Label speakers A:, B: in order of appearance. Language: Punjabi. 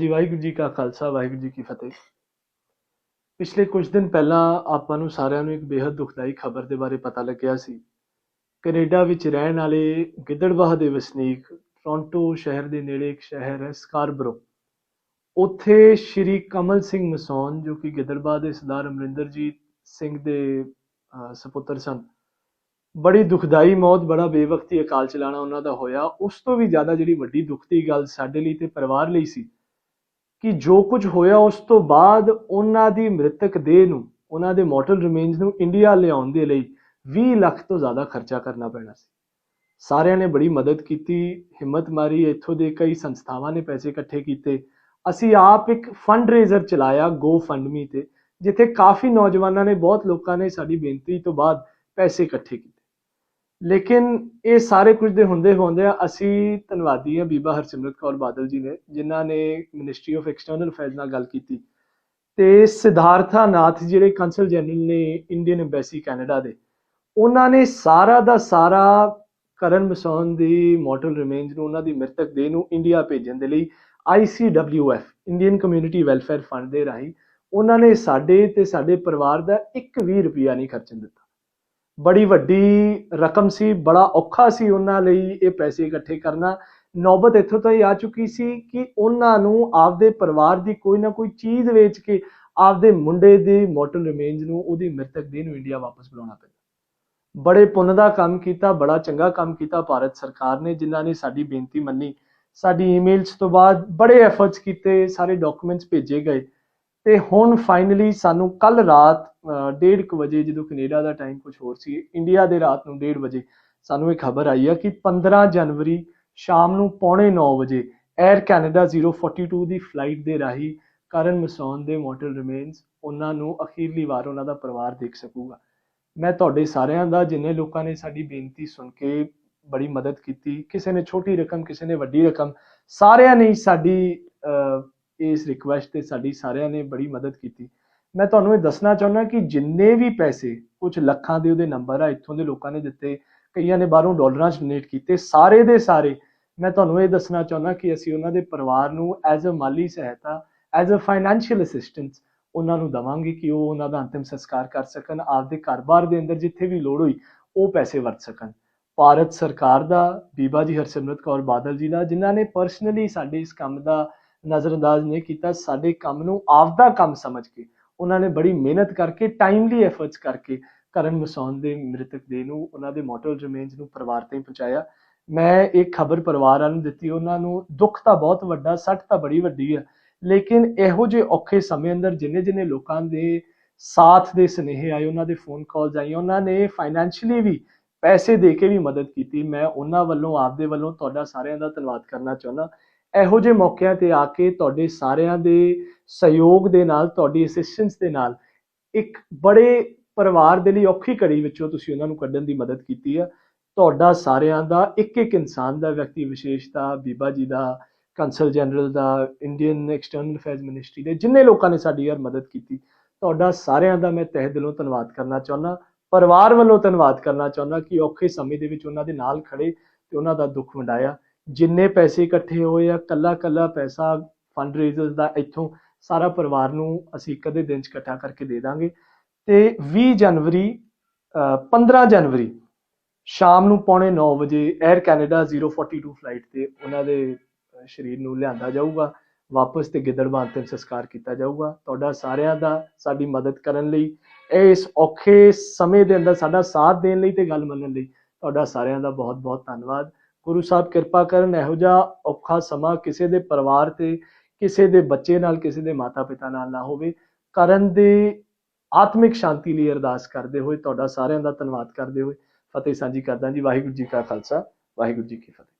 A: ਜੀ ਵਾਹਿਗੁਰੂ ਜੀ ਕਾ ਖਾਲਸਾ ਵਾਹਿਗੁਰੂ ਜੀ ਕੀ ਫਤਿਹ। ਪਿਛਲੇ ਕੁਝ ਦਿਨ ਪਹਿਲਾਂ ਆਪਾਂ ਨੂੰ ਸਾਰਿਆਂ ਨੂੰ ਇੱਕ ਬੇहद ਦੁਖਦਾਈ ਖਬਰ ਦੇ ਬਾਰੇ ਪਤਾ ਲੱਗਿਆ ਸੀ। ਕੈਨੇਡਾ ਵਿੱਚ ਰਹਿਣ ਵਾਲੇ ਗਿੱਦੜਬਾਹ ਦੇ ਵਸਨੀਕ ਟੋਰਾਂਟੋ ਸ਼ਹਿਰ ਦੇ ਨੇੜੇ ਇੱਕ ਸ਼ਹਿਰ ਹੈ ਸਕਾਰਬਰੋ। ਉੱਥੇ ਸ਼੍ਰੀ ਕਮਲ ਸਿੰਘ ਮਸੌਨ ਜੋ ਕਿ ਗਿੱਦੜਬਾਹ ਦੇ ਸਰਦਾਰ ਅਮਰਿੰਦਰਜੀਤ ਸਿੰਘ ਦੇ ਅਹ, ਸਪੁੱਤਰ ਸਨ ਬੜੀ ਦੁਖਦਾਈ ਮੌਤ ਬੜਾ ਬੇਵਕਤੀ ਅਕਾਲ ਚਲਾਣਾ ਉਹਨਾਂ ਦਾ ਹੋਇਆ। ਉਸ ਤੋਂ ਵੀ ਜ਼ਿਆਦਾ ਜਿਹੜੀ ਵੱਡੀ ਦੁੱਖ ਦੀ ਗੱਲ ਸਾਡੇ ਲਈ ਤੇ ਪਰਿਵਾਰ ਲਈ ਸੀ ਕਿ ਜੋ ਕੁਝ ਹੋਇਆ ਉਸ ਤੋਂ ਬਾਅਦ ਉਹਨਾਂ ਦੀ ਮ੍ਰਿਤਕ ਦੇਹ ਨੂੰ, ਉਹਨਾਂ ਦੇ ਮੋਰਟਲ ਰਿਮੇਨਸ ਨੂੰ ਇੰਡੀਆ ਲਿਆਉਣ ਦੇ ਲਈ 20 ਲੱਖ ਤੋਂ ਜ਼ਿਆਦਾ ਖਰਚਾ ਕਰਨਾ ਪੈਣਾ ਸੀ। ਸਾਰਿਆਂ ਨੇ ਬੜੀ ਮਦਦ ਕੀਤੀ, ਹਿੰਮਤ ਮਾਰੀ, ਇੱਥੋਂ ਦੇ ਕਈ ਸੰਸਥਾਵਾਂ ਨੇ ਪੈਸੇ ਇਕੱਠੇ ਕੀਤੇ। ਅਸੀਂ ਆਪ ਇੱਕ ਫੰਡ ਰੇਜ਼ਰ ਚਲਾਇਆ ਗੋ ਫੰਡਮੀ ਤੇ, ਜਿੱਥੇ ਕਾਫੀ ਨੌਜਵਾਨਾਂ ਨੇ, ਬਹੁਤ ਲੋਕਾਂ ਨੇ ਸਾਡੀ ਬੇਨਤੀ ਤੋਂ ਬਾਅਦ ਪੈਸੇ ਇਕੱਠੇ ਕੀਤੇ। ਲੇਕਿਨ ਇਹ ਸਾਰੇ ਕੁਝ ਦੇ ਹੁੰਦੇ ਹੁੰਦੇ ਆ ਅਸੀਂ ਧੰਨਵਾਦੀ ਹਾਂ ਬੀਬਾ ਹਰਸਿਮਰਤ ਕੌਰ ਬਾਦਲ ਜੀ ਨੇ, ਜਿਨ੍ਹਾਂ ਨੇ ਮਿਨਿਸਟਰੀ ਆਫ ਐਕਸਟਰਨਲ ਅਫੇਅਰਸ ਨਾਲ ਗੱਲ ਕੀਤੀ ਤੇ ਸਿਧਾਰਥਾ ਨਾਥ ਜਿਹੜੇ ਕੰਸਲ ਜਨਰਲ ਨੇ ਇੰਡੀਅਨ ਐਮਬੈਸੀ ਕੈਨੇਡਾ ਦੇ, ਉਹਨਾਂ ਨੇ ਸਾਰਾ ਦਾ ਸਾਰਾ ਕਰਨ ਮਸੌਨ ਦੀ ਮੋਰਟਲ ਰਿਮੇਨਸ ਨੂੰ, ਉਹਨਾਂ ਦੀ ਮ੍ਰਿਤਕ ਦੇਹ ਨੂੰ ਇੰਡੀਆ ਭੇਜਣ ਦੇ ਲਈ ICWF Indian community welfare fund ਦੇ ਰਾਹੀਂ ਉਹਨਾਂ ਨੇ ਸਾਡੇ ਤੇ ਸਾਡੇ ਪਰਿਵਾਰ ਦਾ ਇੱਕ ਵੀ ਰੁਪਿਆ ਨਹੀਂ ਖਰਚਣ ਦਿੱਤਾ। ਬੜੀ ਵੱਡੀ ਰਕਮ ਸੀ, ਬੜਾ ਔਖਾ ਸੀ ਉਹਨਾਂ ਲਈ ਇਹ ਪੈਸੇ ਇਕੱਠੇ ਕਰਨਾ। ਨੌਬਤ ਇੱਥੋਂ ਤਾਈਂ ਆ ਚੁੱਕੀ ਸੀ ਕਿ ਉਹਨਾਂ ਨੂੰ ਆਪਦੇ ਪਰਿਵਾਰ ਦੀ ਕੋਈ ਨਾ ਕੋਈ ਚੀਜ਼ ਵੇਚ ਕੇ ਆਪਦੇ ਮੁੰਡੇ ਦੀ ਮੋਟਲ ਰਿਮੇਨਸ ਨੂੰ ਉਹਦੀ ਮ੍ਰਿਤਕ ਦੇਹ ਨੂੰ ਇੰਡੀਆ ਵਾਪਸ ਬੁਲਾਉਣਾ ਪਿਆ। ਬੜੇ ਪੁੰਨ ਦਾ ਕੰਮ ਕੀਤਾ, ਬੜਾ ਚੰਗਾ ਕੰਮ ਕੀਤਾ ਭਾਰਤ ਸਰਕਾਰ ਨੇ, ਜਿਨ੍ਹਾਂ ਨੇ ਸਾਡੀ ਬੇਨਤੀ ਮੰਨੀ। ਸਾਡੀ ਈਮੇਲਸ ਤੋਂ ਬਾਅਦ ਬੜੇ ਐਫਰਟਸ ਕੀਤੇ, ਸਾਰੇ ਡਾਕੂਮੈਂਟਸ ਭੇਜੇ ਗਏ। ਤੇ ਹੁਣ ਫਾਈਨਲੀ ਸਾਨੂੰ ਕੱਲ ਰਾਤ 1:30 ਵਜੇ ਜਦੋਂ ਕੈਨੇਡਾ ਦਾ ਟਾਈਮ ਕੁਝ ਹੋਰ ਸੀ ਇੰਡੀਆ ਦੇ ਰਾਤ ਨੂੰ 1:30 ਵਜੇ ਸਾਨੂੰ ਇਹ ਖਬਰ ਆਈ ਹੈ ਕਿ 15 ਜਨਵਰੀ ਸ਼ਾਮ ਨੂੰ ਪੌਣੇ 9 ਵਜੇ 에ਅਰ ਕੈਨੇਡਾ 042 ਦੀ ਫਲਾਈਟ ਦੇ ਰਾਹੀਂ ਕਰਨ ਮਸੌਨ ਦੇ ਮੋਰਟਲ ਰਿਮੇਨਸ ਉਹਨਾਂ ਨੂੰ ਅਖੀਰਲੀ ਵਾਰ ਉਹਨਾਂ ਦਾ ਪਰਿਵਾਰ ਦੇਖ ਸਕੂਗਾ। ਮੈਂ ਤੁਹਾਡੇ ਸਾਰਿਆਂ ਦਾ, ਜਿੰਨੇ ਲੋਕਾਂ ਨੇ ਸਾਡੀ ਬੇਨਤੀ ਸੁਣ ਕੇ ਬੜੀ ਮਦਦ ਕੀਤੀ, ਕਿਸੇ ਨੇ ਛੋਟੀ ਰਕਮ, ਕਿਸੇ ਨੇ ਵੱਡੀ ਰਕਮ, ਸਾਰਿਆਂ ਨੇ ਸਾਡੀ ਇਸ ਰਿਕੁਐਸਟ ਤੇ ਸਾਡੀ ਸਾਰਿਆਂ ਨੇ ਬੜੀ ਮਦਦ ਕੀਤੀ। ਮੈਂ ਤੁਹਾਨੂੰ ਇਹ ਦੱਸਣਾ ਚਾਹੁੰਦਾ ਕਿ ਜਿੰਨੇ ਵੀ ਪੈਸੇ ਕੁਝ ਲੱਖਾਂ ਦੇ ਉਹਦੇ ਨੰਬਰ ਆ, ਇੱਥੋਂ ਦੇ ਲੋਕਾਂ ਨੇ ਦਿੱਤੇ, ਕਈਆਂ ਨੇ ਬਾਹਰੋਂ ਡਾਲਰਾਂ 'ਚ ਡੋਨੇਟ ਕੀਤੇ, ਸਾਰੇ ਦੇ ਸਾਰੇ। ਮੈਂ ਤੁਹਾਨੂੰ ਇਹ ਦੱਸਣਾ ਚਾਹੁੰਦਾ ਕਿ ਅਸੀਂ ਉਹਨਾਂ ਦੇ ਪਰਿਵਾਰ ਨੂੰ ਐਜ਼ ਅ ਮਾਲੀ ਸਹਾਇਤਾ ਐਜ਼ ਅ ਫਾਈਨੈਂਸ਼ੀਅਲ ਅਸਿਸਟੈਂਸ ਉਹਨਾਂ ਨੂੰ ਦਵਾਂਗੇ ਕਿ ਉਹ ਉਹਨਾਂ ਦਾ ਅੰਤਿਮ ਸੰਸਕਾਰ ਕਰ ਸਕਣ, ਆਪਦੇ ਘਰ-ਬਾਰ ਦੇ ਅੰਦਰ ਜਿੱਥੇ ਵੀ ਲੋੜ ਹੋਈ, ਉਹ ਪੈਸੇ ਵਰਤ ਸਕਣ। ਭਾਰਤ ਸਰਕਾਰ ਦਾ, ਬੀਬਾ ਜੀ ਹਰਸਿਮਰਤ ਕੌਰ ਬਾਦਲ ਜੀ ਦਾ, ਜਿਨ੍ਹਾਂ ਨੇ ਪਰਸਨਲੀ ਸਾਡੇ ਇਸ ਕੰਮ ਦਾ ਨਜ਼ਰਅੰਦਾਜ਼ ਨਹੀਂ ਕੀਤਾ, ਸਾਡੇ ਕੰਮ ਨੂੰ ਆਪਦਾ ਕੰਮ ਸਮਝ ਕੇ, ਉਹਨਾਂ ਨੇ ਬੜੀ ਮਿਹਨਤ ਕਰਕੇ ਟਾਈਮਲੀ ਐਫਰਟਸ ਕਰਕੇ ਕਰਨ ਮਸੌਨ ਦੇ ਮ੍ਰਿਤਕ ਦੇਹ ਨੂੰ, ਉਹਨਾਂ ਦੇ ਮੋਟਲ ਰਿਮੇਨਸ ਨੂੰ ਪਰਿਵਾਰ ਤਾਈਂ ਪਹੁੰਚਾਇਆ। ਮੈਂ ਇਹ ਖਬਰ ਪਰਿਵਾਰਾਂ ਨੂੰ ਦਿੱਤੀ, ਉਹਨਾਂ ਨੂੰ ਦੁੱਖ ਤਾਂ ਬਹੁਤ ਵੱਡਾ, ਸੱਟ ਤਾਂ ਬੜੀ ਵੱਡੀ ਹੈ ਲੇਕਿਨ ਇਹੋ ਜਿਹੇ ਔਖੇ ਸਮੇਂ ਅੰਦਰ ਜਿੰਨੇ ਜਿੰਨੇ ਲੋਕਾਂ ਦੇ ਸਾਥ ਦੇ ਸਨੇਹ ਆਏ, ਉਹਨਾਂ ਦੇ ਫੋਨ ਕਾਲਸ ਆਈਆਂ, ਉਹਨਾਂ ਨੇ ਫਾਈਨੈਂਸ਼ੀਅਲੀ ਵੀ ਪੈਸੇ ਦੇ ਕੇ ਵੀ ਮਦਦ ਕੀਤੀ। ਮੈਂ ਉਹਨਾਂ ਵੱਲੋਂ, ਆਪਦੇ ਵੱਲੋਂ ਤੁਹਾਡਾ ਸਾਰਿਆਂ ਦਾ ਧੰਨਵਾਦ ਕਰਨਾ ਚਾਹੁੰਦਾ। ਇਹੋ ਜਿਹੇ ਮੌਕਿਆਂ ਤੇ ਆ ਕੇ ਤੁਹਾਡੇ ਸਾਰਿਆਂ ਦੇ ਸਹਿਯੋਗ ਦੇ ਨਾਲ, ਤੁਹਾਡੀ ਅਸਿਸਟੈਂਸ ਦੇ ਨਾਲ ਇੱਕ ਬੜੇ ਪਰਿਵਾਰ ਦੇ ਲਈ ਔਖੀ ਘੜੀ ਵਿੱਚੋਂ ਤੁਸੀਂ ਉਹਨਾਂ ਨੂੰ ਕੱਢਣ ਦੀ ਮਦਦ ਕੀਤੀ ਆ। ਤੁਹਾਡਾ ਸਾਰਿਆਂ ਦਾ ਇੱਕ ਇੱਕ ਇਨਸਾਨ ਦਾ, ਵਿਅਕਤੀ ਵਿਸ਼ੇਸ਼ ਦਾ, ਬੀਬਾ ਜੀ ਦਾ ਕੰਸਲ ਜਨਰਲ ਦਾ ਇੰਡੀਅਨ ਐਕਸਟਰਨਲ ਅਫੇਅਰਸ ਮਿਨਿਸਟਰੀ ਦੇ, ਜਿੰਨੇ ਲੋਕਾਂ ਨੇ ਸਾਡੀ ਯਾਰ ਮਦਦ ਕੀਤੀ, ਤੁਹਾਡਾ ਸਾਰਿਆਂ ਦਾ ਮੈਂ ਤਹਿ ਦਿਲੋਂ ਧੰਨਵਾਦ ਕਰਨਾ ਚਾਹੁੰਦਾ। ਪਰਿਵਾਰ ਵੱਲੋਂ ਧੰਨਵਾਦ ਕਰਨਾ ਚਾਹੁੰਦਾ ਕਿ ਔਖੇ ਸਮੇਂ ਦੇ ਵਿੱਚ ਉਹਨਾਂ ਦੇ ਨਾਲ ਖੜੇ ਤੇ ਉਹਨਾਂ ਦਾ ਦੁੱਖ ਵੰਡਾਇਆ। ਜਿੰਨੇ ਪੈਸੇ ਇਕੱਠੇ ਹੋਏ ਆ, ਕੱਲਾ ਕੱਲਾ ਪੈਸਾ ਫੰਡ ਰੇਜ਼ਰਸ ਦਾ ਇੱਥੋਂ ਸਾਰਾ ਪਰਿਵਾਰ ਨੂੰ ਅਸੀਂ ਇੱਕ ਅੱਧੇ ਦਿਨ ਚ ਇਕੱਠਾ ਕਰਕੇ ਦੇ ਦਾਂਗੇ। ਤੇ 20 ਜਨਵਰੀ, ਅਹ 15 ਜਨਵਰੀ ਸ਼ਾਮ ਨੂੰ ਪੌਣੇ 9 ਵਜੇ 에ਅਰ ਕੈਨੇਡਾ 042 ਫਲਾਈਟ ਤੇ ਉਹਨਾਂ ਦੇ ਸਰੀਰ ਨੂੰ ਲਿਆਂਦਾ ਜਾਊਗਾ। ਵਾਪਸ ਤੇ ਗਿੱਦੜਬਾਹ ਅੰਤਿਮ ਸੰਸਕਾਰ ਕੀਤਾ ਜਾਊਗਾ। ਤੁਹਾਡਾ ਸਾਰਿਆਂ ਦਾ ਸਾਡੀ ਮਦਦ ਕਰਨ ਲਈ, ਇਸ ਔਖੇ ਸਮੇਂ ਦੇ ਅੰਦਰ ਸਾਡਾ ਸਾਥ ਦੇਣ ਲਈ ਤੇ ਗੱਲ ਮੰਨਣ ਲਈ ਤੁਹਾਡਾ ਸਾਰਿਆਂ ਦਾ ਬਹੁਤ ਬਹੁਤ ਧੰਨਵਾਦ। ਗੁਰੂ ਸਾਹਿਬ ਕਿਰਪਾ ਕਰਨ, ਇਹੋ ਜਿਹਾ ਔਖਾ ਸਮਾਂ ਕਿਸੇ ਦੇ ਪਰਿਵਾਰ ਤੇ, ਕਿਸੇ ਦੇ ਬੱਚੇ ਨਾਲ, ਕਿਸੇ ਦੇ ਮਾਤਾ ਪਿਤਾ ਨਾਲ ਨਾ ਹੋਵੇ, ਕਰਨ ਦੇ ਆਤਮਿਕ ਸ਼ਾਂਤੀ ਲਈ ਅਰਦਾਸ ਕਰਦੇ ਹੋਏ ਤੁਹਾਡਾ ਸਾਰਿਆਂ ਦਾ ਧੰਨਵਾਦ ਕਰਦੇ ਹੋਏ। ਫਤਿਹ ਸਾਂਝੀ ਕਰਦਾ ਜੀ, ਵਾਹਿਗੁਰੂ ਜੀ ਕਾ ਖਾਲਸਾ, ਵਾਹਿਗੁਰੂ ਜੀ ਕੀ ਫਤਿਹ।